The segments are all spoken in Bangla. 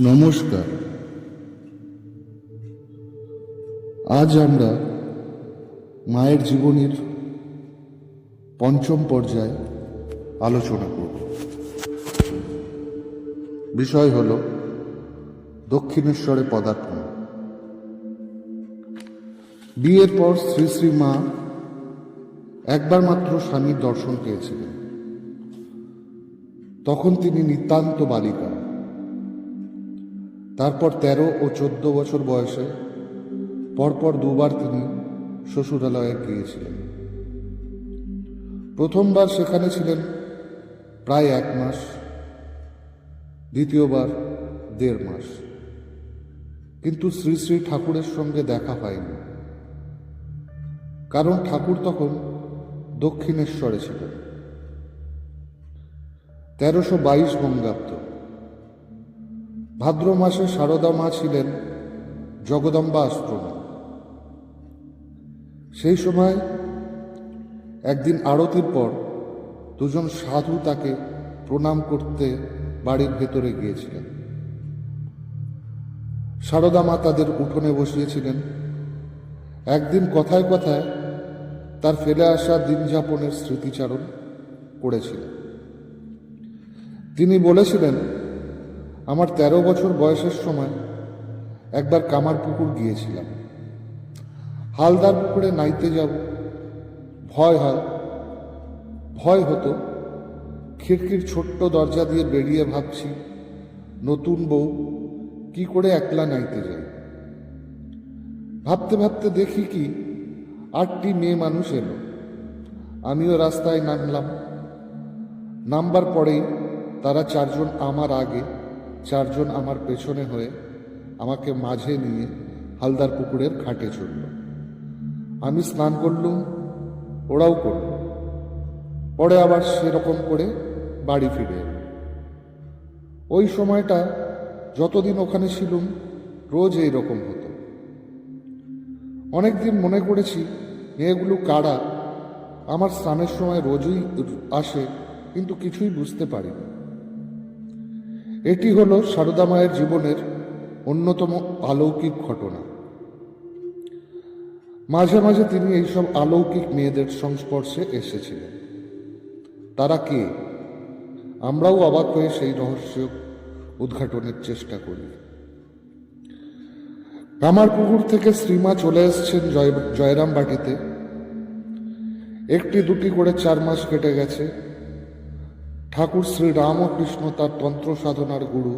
নমস্কার। আজ আমরা মায়ের জীবনীর পঞ্চম পর্যায়ে আলোচনা করব। বিষয় হল দক্ষিণেশ্বরে পদার্পণ। বিয়ের পর শ্রী শ্রী মা একবার মাত্র স্বামীর দর্শন পেয়েছিলেন। তখন তিনি নিতান্ত বালিকা। তারপর তেরো ও চোদ্দ বছর বয়সে পরপর দুবার তিনি শ্বশুরালয়ে গিয়েছিলেন। প্রথমবার সেখানে ছিলেন প্রায় এক মাস, দ্বিতীয়বার দেড় মাস। কিন্তু শ্রী শ্রী ঠাকুরের সঙ্গে দেখা হয়নি। কারণ ঠাকুর তখন দক্ষিণেশ্বরে ছিলেন। তেরোশো বাইশ বঙ্গাব্দ ভাদ্র মাসে সারদা মা ছিলেন জগদম্বা আশ্রমে। সেই সময় একদিন আরতির পর দুজন সাধু তাকে প্রণাম করতে বাড়ির ভেতরে গিয়েছিলেন। সারদা মা তাদের উঠোনে বসিয়েছিলেন। একদিন কথায় কথায় তার ফেলে আসা দিন যাপনের স্মৃতিচারণ করেছিলেন। তিনি বলেছিলেন আমার তেরো বছর বয়সের সময় একবার কামার পুকুর গিয়েছিলাম। হালদার পুকুরে নাইতে যাব। ভয় হয়। ভয় হতো। খিড়কির ছোট্ট দরজা দিয়ে বেরিয়ে ভাবছি, নতুন বউ, কি করে একলা নাইতে যাই? ভাবতে ভাবতে দেখি কি, আটটি মেয়ে মানুষ এলো। আমিও রাস্তায় নামলাম। নামবার পরেই তারা চারজন আমার আগে চারজন আমার পেছনে হয়ে আমাকে মাঝে নিয়ে হালদার পুকুরের খাটে চলল আমি স্নান করলুম, ওরাও করল। পরে আবার সেরকম করে বাড়ি ফিরে ওই সময়টা যতদিন ওখানে ছিলুম, রোজ এই রকম হতো। অনেকদিন মনে করেছি, মেয়েগুলো কারা, আমার স্নানের সময় রোজই আসে, কিন্তু কিছুই বুঝতে পারিনি। এটি হল সারদা মায়ের জীবনের অন্যতম অলৌকিক ঘটনা। মাঝে মাঝে তিনি এইসব অলৌকিক মেয়েদের সংস্পর্শে এসেছিলেন। তারা কে? আমরাও অবাক হয়ে সেই রহস্য উদ্ঘাটনের চেষ্টা করি। কামারপুকুর থেকে শ্রীমা চলে এসছেন জয় জয়রাম বাটিতে একটি দুটি করে চার মাস কেটে গেছে। ঠাকুর শ্রী রামকৃষ্ণ তার তন্ত্র সাধনার গুরু,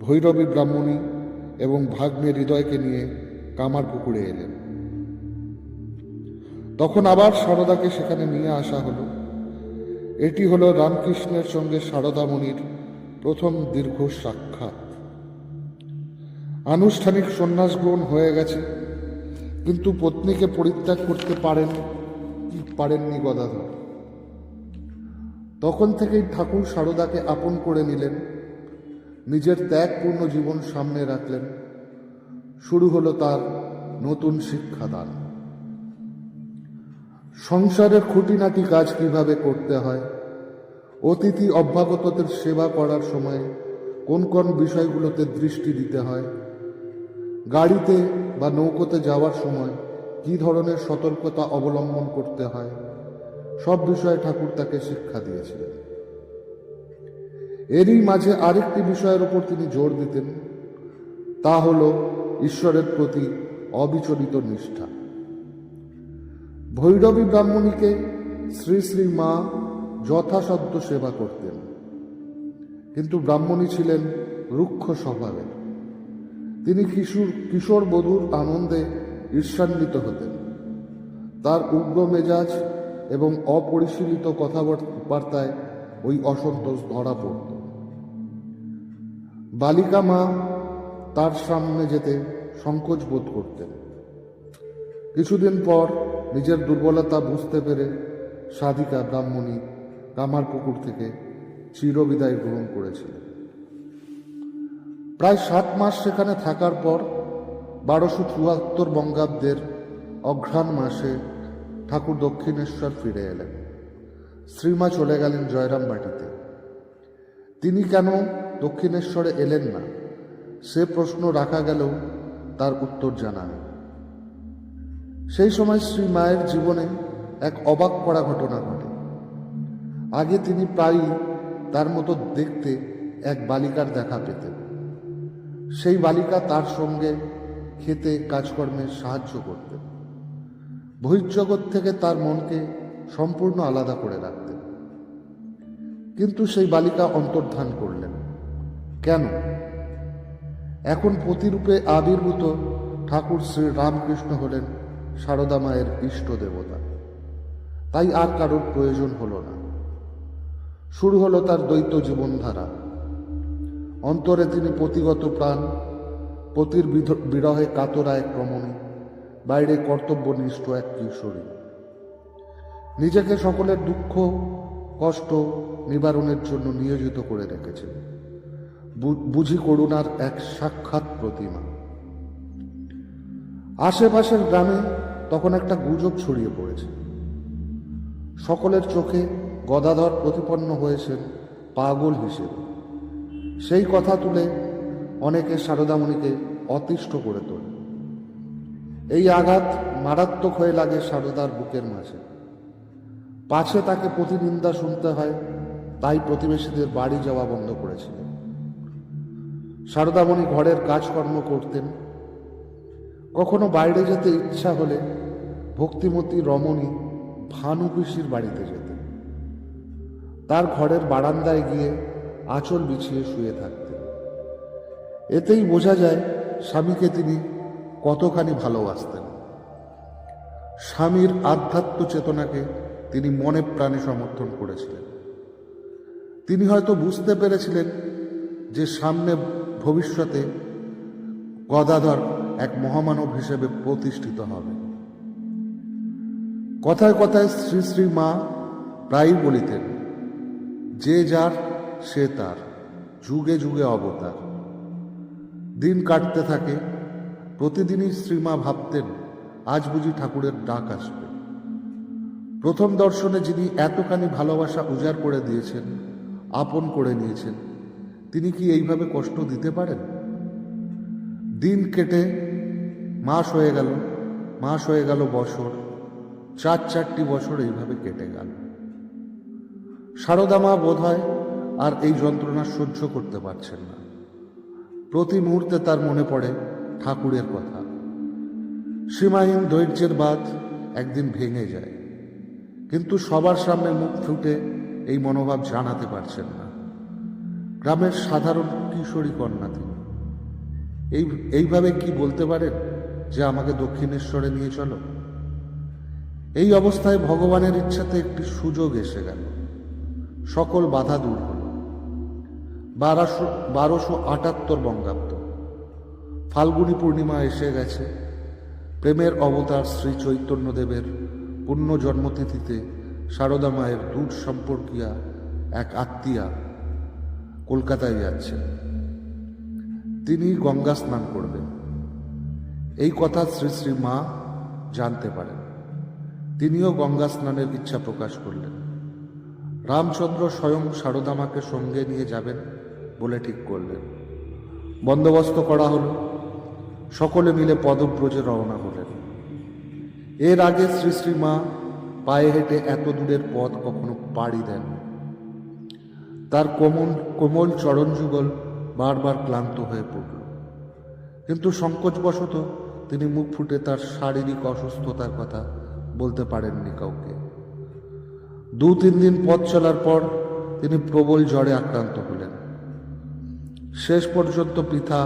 ভৈরবী ব্রাহ্মণী এবং ভাগ্নে হৃদয়কে নিয়ে কামার পুকুরে এলেন। তখন আবার সারদাকে সেখানে নিয়ে আসা হলো। এটি হলো রামকৃষ্ণের সঙ্গে সারদামণির প্রথম দীর্ঘ সাক্ষাৎ। আনুষ্ঠানিক সন্ন্যাস গ্রহণ হয়ে গেছে, কিন্তু পত্নীকে পরিত্যাগ করতে পারেন পারেননি গদাধর। তখন থেকেই ঠাকুর সারদাকে আপন করে নিলেন, নিজের ত্যাগপূর্ণ জীবন সামনে রাখলেন। শুরু হলো তার নতুন শিক্ষাদান। সংসারের খুঁটিনাটি কাজ কীভাবে করতে হয়, অতিথি অভ্যাগতদের সেবা করার সময় কোন কোন বিষয়গুলোতে দৃষ্টি দিতে হয়, গাড়িতে বা নৌকোতে যাওয়ার সময় কি ধরনের সতর্কতা অবলম্বন করতে হয় সব বিষয়ে ঠাকুর তাকে শিক্ষা দিয়েছিলেন। এরই মাঝে আরেকটি বিষয়ের উপর তিনি জোর দিতেন, তা হল ঈশ্বরের প্রতি অবিচলিত নিষ্ঠা। ভৈরবী ব্রাহ্মণীকে শ্রী শ্রী মা যথাসাধ্য সেবা করতেন, কিন্তু ব্রাহ্মণী ছিলেন রুক্ষ স্বভাবের। তিনি কিশোর কিশোর বধূর আনন্দে ঈর্ষান্বিত হতেন। তার উগ্র মেজাজ এবং অপরিশীলিত কথাবার্তায় ওই অসন্তোষ ধরা পড়ত। বালিকা মা তার সামনে যেতে সংকোচ বোধ করতেন। কিছুদিন পর নিজের দুর্বলতা বুঝতে পেরে সাধিকা ব্রাহ্মণী কামার পুকুর থেকে চিরবিদায় গ্রহণ করেছিলেন। প্রায় সাত মাস সেখানে থাকার পর বারোশো চুয়াত্তর বঙ্গাব্দের অঘ্রাণ মাসে ঠাকুর দক্ষিণেশ্বর ফিরে এলেন। শ্রীমা চলে গেলেন জয়রাম বাটিতে তিনি কেন দক্ষিণেশ্বরে এলেন না? সে প্রশ্ন রাখা গেলেও তার উত্তর জানা নেই। সেই সময় শ্রী মায়ের জীবনে এক অবাক করা ঘটনা ঘটে। আগে তিনি প্রায়ই তার মতো দেখতে এক বালিকার দেখা পেতেন। সেই বালিকা তার সঙ্গে খেতে, কাজকর্মে সাহায্য করতেন। বহির্জগৎ থেকে তার মনকে সম্পূর্ণ আলাদা করে রাখতেন। কিন্তু সেই বালিকা অন্তর্ধান করলেন। কেন? এখন প্রতিরূপে আবির্ভূত ঠাকুর শ্রী রামকৃষ্ণ হলেন সারদা মায়ের ইষ্ট দেবতা। তাই আর কারোর প্রয়োজন হলো না। শুরু হলো তার দ্বৈত জীবনধারা। অন্তরে তিনি পতিগত প্রাণ, পতির বিরহে কাতরায় এক রমণী বাইরে কর্তব্যনিষ্ঠ এক কিশোরী। নিজেকে সকলের দুঃখ, কষ্ট নিবারণের জন্য নিয়োজিত করে রেখেছেন। বু- বুঝি করুণার এক সাক্ষাৎ প্রতিমা। আশেপাশের গ্রামে তখন একটা গুজব ছড়িয়ে পড়েছে। সকলের চোখে গদাধর প্রতিপন্ন হয়েছেন পাগল হিসেবে। সেই কথা তুলে অনেকে সারদামণিকে অতিষ্ঠ করে তোলে। এই আঘাত মারাত্মক হয়ে লাগে সারদার বুকের মাঝে। পাশে তাকে প্রতিনিন্দা শুনতে হয়, তাই প্রতিবেশীদের বাড়ি যাওয়া বন্ধ করেছিলেন সারদামণি ঘরের কাজকর্ম করতেন। কখনো বাইরে যেতে ইচ্ছা হলে ভক্তিমতী রমণী ভানু পিসির বাড়িতে যেতেন। তার ঘরের বারান্দায় গিয়ে আঁচল বিছিয়ে শুয়ে থাকতেন। এতেই বোঝা যায় স্বামীকে তিনি কতখানি ভালোবাসতেন। স্বামীর আধ্যাত্ম চেতনাকে তিনি মনে প্রাণে সমর্থন করেছিলেন। তিনি হয়তো বুঝতে পেরেছিলেন যে সামনে ভবিষ্যতে গদাধর এক মহামানব হিসেবে প্রতিষ্ঠিত হবে। কথায় কথায় শ্রী শ্রী মা প্রায়ই বলিতেন, যে যার, সে তার, যুগে যুগে অবতার। দিন কাটতে থাকে প্রতিদিনই শ্রীমা ভাবতেন, আজ বুঝি ঠাকুরের ডাক আসবে। প্রথম দর্শনে যিনি এতখানি ভালোবাসা উজাড় করে দিয়েছেন, আপন করে নিয়েছেন, তিনি কি এইভাবে কষ্ট দিতে পারেন? দিন কেটে মাস হয়ে গেল, মাস হয়ে গেল বছর, চার চারটি বছর এইভাবে কেটে গেল। সারদা মা বোধ হয় আর এই যন্ত্রণা সহ্য করতে পারছেন না। প্রতি মুহূর্তে তার মনে পড়ে ঠাকুরের কথা। সীমাহীন ধৈর্যের বাদ একদিন ভেঙে যায়। কিন্তু সবার সামনে মুখ ফুটে এই মনোভাব জানাতে পারছেন না। গ্রামের সাধারণ কিশোরী কন্যা তিনি। এই, এইভাবে কি বলতে পারেন যে আমাকে দক্ষিণেশ্বরে নিয়ে চলো? এই অবস্থায় ভগবানের ইচ্ছাতে একটি সুযোগ এসে গেল। সকল বাধা দূর হল। বারোশো বারোশো আটাত্তর বঙ্গাব্দ। ফাল্গুনী পূর্ণিমা এসে গেছে। প্রেমের অবতার শ্রী চৈতন্যদেবের পুণ্য জন্মতিথিতে সারদা মায়ের দূর সম্পর্কিয়া এক আত্মীয়া কলকাতায় যাচ্ছে তিনি গঙ্গা স্নান করবেন। এই কথা শ্রী শ্রী মা জানতে পারেন। তিনিও গঙ্গা স্নানের ইচ্ছা প্রকাশ করলেন। রামচন্দ্র স্বয়ং সারদামাকে সঙ্গে নিয়ে যাবেন বলে ঠিক করলেন। বন্দোবস্ত করা হলো। সকলে মিলে পদব্রজে রওনা হলেন। এর আগে শ্রী শ্রী মা পায়ে হেঁটে এত দূরের পথ কখনো পাড়ি দেন তার কোমল কোমল চরণ যুগল বারবার ক্লান্ত হয়ে পড়ল। কিন্তু সংকোচবশত তিনি মুখ ফুটে তার শারীরিক অসুস্থতার কথা বলতে পারেননি কাউকে। দু তিন দিন পথ চলার পর তিনি প্রবল জ্বরে আক্রান্ত হলেন। শেষ পর্যন্ত পৃথা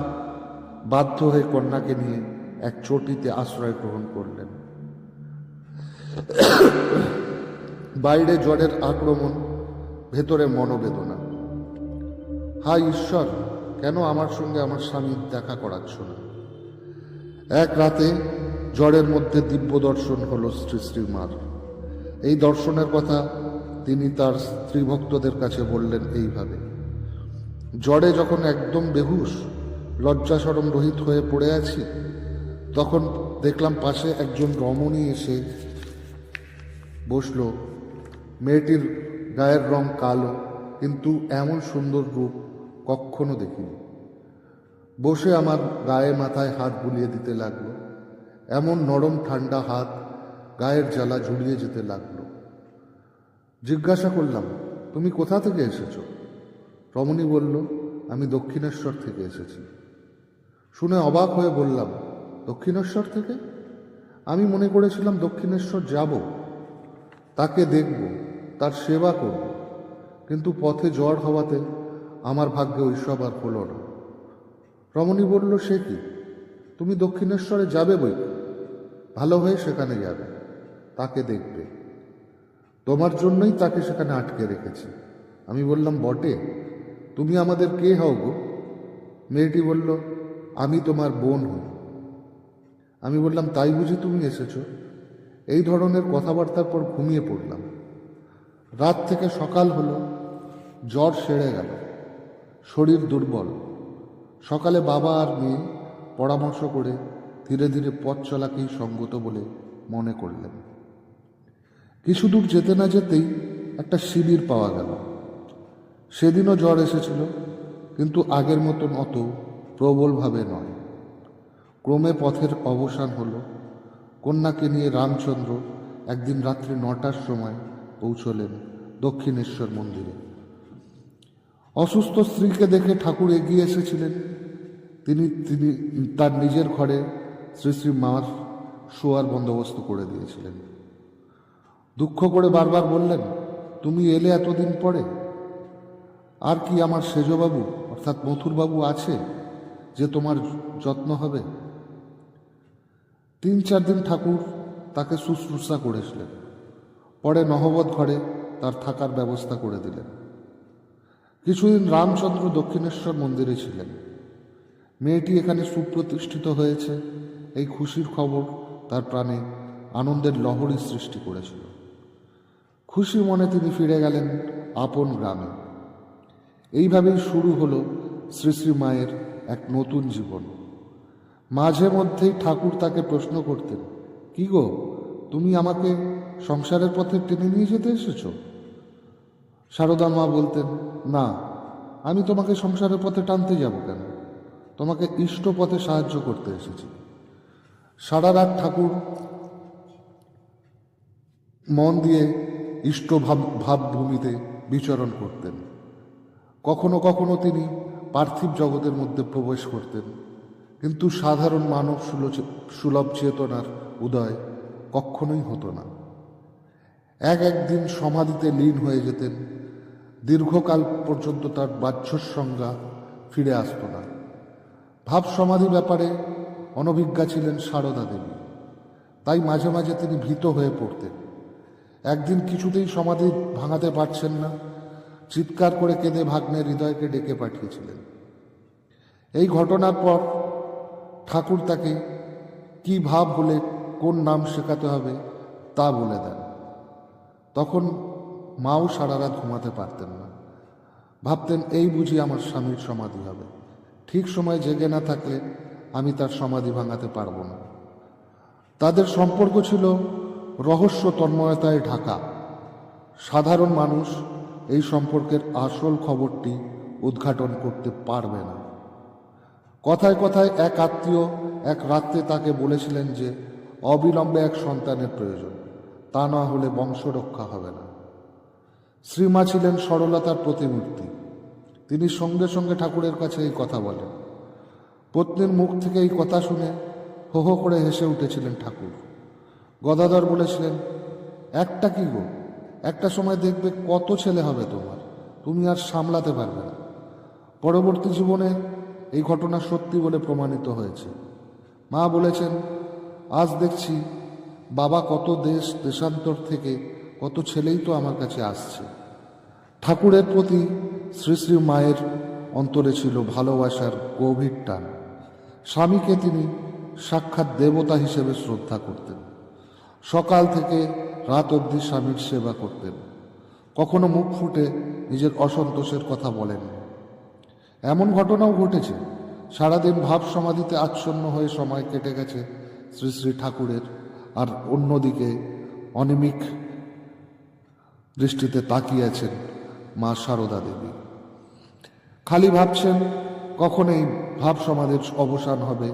বাধ্য হয়ে কন্যাকে নিয়ে এক চটিতে আশ্রয় গ্রহণ করলেন। বাইরে জ্বরের আক্রমণ, ভেতরে মনোবেদনা। হায় ঈশ্বর, কেন আমার সঙ্গে আমার স্বামীর দেখা করাচ্ছ না? এক রাতে জ্বরের মধ্যে দিব্য দর্শন হল শ্রী শ্রীমার এই দর্শনের কথা তিনি তার স্ত্রী ভক্তদের কাছে বললেন এইভাবে, জ্বরে যখন একদম বেহুশ লজ্জাসরম রহিত হয়ে পড়ে আছি। তখন দেখলাম পাশে একজন রমণী এসে বসল। মেয়েটির গায়ের রং কালো, কিন্তু এমন সুন্দর রূপ কখনো দেখিনি। বসে আমার গায়ে মাথায় হাত বুলিয়ে দিতে লাগল। এমন নরম ঠান্ডা হাত গায়ের জ্বালা ঝুলিয়ে যেতে লাগল। জিজ্ঞাসা করলাম, তুমি কোথা থেকে এসেছ? রমণী বলল, আমি দক্ষিণেশ্বর থেকে এসেছি। শুনে অবাক হয়ে বললাম, দক্ষিণেশ্বর থেকে? আমি মনে করেছিলাম দক্ষিণেশ্বর যাব, তাকে দেখব, তার সেবা করব, কিন্তু পথে জ্বর হওয়াতে আমার ভাগ্যে ওইসব আর হলো না। রমণী বলল, সে কি? তুমি দক্ষিণেশ্বরে যাবে বই? ভালো হয়ে সেখানে যাবে, তাকে দেখবে। তোমার জন্যই তাকে সেখানে আটকে রেখেছি। আমি বললাম, বটে, তুমি আমাদের কে হও গো? মেয়েটি বলল আমি তোমার বোন হই আমি বললাম, তাই বুঝি তুমি এসেছ? এই ধরনের কথাবার্তার পর ঘুমিয়ে পড়লাম। রাত থেকে সকাল হলো, জ্বর সেরে গেল, শরীর দুর্বল। সকালে বাবা আর মেয়ে পরামর্শ করে ধীরে ধীরে পথ চলাকেই সঙ্গত বলে মনে করলেন। কিছু দূর যেতে না যেতেই একটা শিবির পাওয়া গেল। সেদিনও জ্বর এসেছিল, কিন্তু আগের মতন অত প্রবলভাবে নয়। ক্রমে পথের অবসান হলো। কন্যাকে নিয়ে রামচন্দ্র একদিন রাত্রি নটার সময় পৌঁছলেন দক্ষিণেশ্বর মন্দিরে। অসুস্থ স্ত্রীকে দেখে ঠাকুর এগিয়ে এসেছিলেন। তিনি তিনি তার নিজের ঘরে শ্রী শ্রী মার শোয়ার বন্দোবস্ত করে দিয়েছিলেন। দুঃখ করে বারবার বললেন, তুমি এলে এতদিন পরে? আর কি আমার সেজবাবু, অর্থাৎ মথুরবাবু আছে? যে তোমার যত্ন হবে। তিন চার দিন ঠাকুর তাকে শুশ্রূষা করেছিলেন। পরে নহবত ঘরে তার থাকার ব্যবস্থা করে দিলেন। কিছুদিন রামচন্দ্র দক্ষিণেশ্বর মন্দিরে ছিলেন। মেয়েটি এখানে সুপ্রতিষ্ঠিত হয়েছে। এই খুশির খবর তার প্রাণে আনন্দের লহরী সৃষ্টি করেছিল। খুশি মনে তিনি ফিরে গেলেন আপন গ্রামে। এইভাবেই শুরু হলো শ্রী শ্রী মায়ের এক নতুন জীবন। মাঝে মধ্যেই ঠাকুর তাকে প্রশ্ন করতেন, কি গো, তুমি আমাকে সংসারের পথে টেনে নিয়ে যেতে এসেছ? সারদা মা বলতেন, না, আমি তোমাকে সংসারের পথে টানতে যাব কেন? তোমাকে ইষ্ট পথে সাহায্য করতে এসেছি। সারা রাত ঠাকুর মন দিয়ে ইষ্ট ভাব, ভাবভূমিতে বিচরণ করতেন। কখনো কখনো তিনি পার্থিব জগতের মধ্যে প্রবেশ করতেন। কিন্তু সাধারণ মানব সুলভ চেতনার উদয় কখনোই হতো না। এক একদিন সমাধিতে লীন হয়ে যেতেন। দীর্ঘকাল পর্যন্ত তার বাহ্যর সংজ্ঞা ফিরে আসতো না। ভাব সমাধি ব্যাপারে অনভিজ্ঞা ছিলেন সারদা দেবী। তাই মাঝে মাঝে তিনি ভীত হয়ে পড়তেন। একদিন কিছুতেই সমাধি ভাঙাতে পারছেন না। চিৎকার করে কেঁদে ভাগ্নের হৃদয়কে ডেকে পাঠিয়েছিলেন। এই ঘটনার পর ঠাকুর তাকে কি ভাব হলে কোন নাম শেখাতে হবে তা বলে দেন। তখন মাও সারা রাত ঘুমাতে পারতেন না। ভাবতেন, এই বুঝি আমার স্বামীর সমাধি হবে। ঠিক সময় জেগে না থাকলে আমি তার সমাধি ভাঙাতে পারব না। তাদের সম্পর্ক ছিল রহস্য তন্ময়তায় ঢাকা। সাধারণ মানুষ এই সম্পর্কের আসল খবরটি উদ্ঘাটন করতে পারবে না। কথায় কথায় এক আত্মীয় এক রাত্রে তাকে বলেছিলেন যে, অবিলম্বে এক সন্তানের প্রয়োজন। তা না হলে বংশ রক্ষা হবে না। শ্রীমা ছিলেন সরলতার প্রতিমূর্তি। তিনি সঙ্গে সঙ্গে ঠাকুরের কাছে এই কথা বলেন। পত্নীর মুখ থেকে এই কথা শুনে হো হো করে হেসে উঠেছিলেন ঠাকুর। গদাধর বলেছিলেন, একটা কি গো? একটা সময় দেখবে কত ছেলে হবে তোমার। তুমি আর সামলাতে পারবে না। পরবর্তী জীবনে এই ঘটনা সত্যি বলে প্রমাণিত হয়েছে। মা বলেছেন, আজ দেখছি বাবা কত দেশ, দেশান্তর থেকে কত ছেলেই তো আমার কাছে আসছে। ঠাকুরের প্রতি শ্রী শ্রী মায়ের অন্তরে ছিল ভালোবাসার গভীর টান। স্বামীকে তিনি সাক্ষাৎ দেবতা হিসেবে শ্রদ্ধা করতেন। সকাল থেকে রাত অবধি স্বামীর সেবা করতেন। কখনো মুখ ফুটে নিজের অসন্তোষের কথা বলেন। এমন ঘটনাও ঘটেছে। সারাদিন ভাব সমাধিতে আচ্ছন্ন হয়ে সময় কেটে গেছে শ্রী শ্রী ঠাকুরের আর অন্যদিকে অনিমিক দৃষ্টিতে তাকিয়েছেন মা সারদা দেবী। খালি ভাবছেন কখন এই ভাব সমাধির অবসান হবে,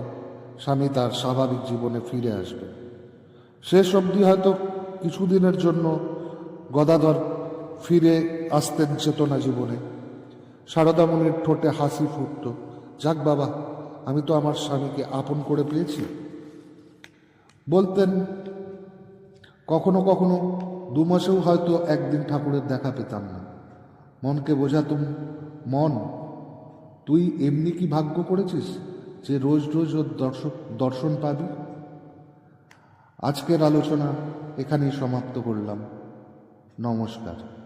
স্বামী তার স্বাভাবিক জীবনে ফিরে আসবে শেষ অবধি হয়তো কিছুদিনের জন্য গদাধর ফিরে আসতেন চেতনা জীবনে। সারদামণির ঠোঁটে হাসি ফুটত। যাক বাবা, আমি তো আমার স্বামীকে আপন করে পেয়েছি। বলতেন, কখনো কখনো দু মাসেও হয়তো একদিন ঠাকুরের দেখা পেতাম না। মনকে বোঝাতুম, মন, তুই এমনি কি ভাগ্য করেছিস যে রোজ রোজ ওর দর্শক, দর্শন পাবি? আজকের আলোচনা এখানেই সমাপ্ত করলাম। নমস্কার।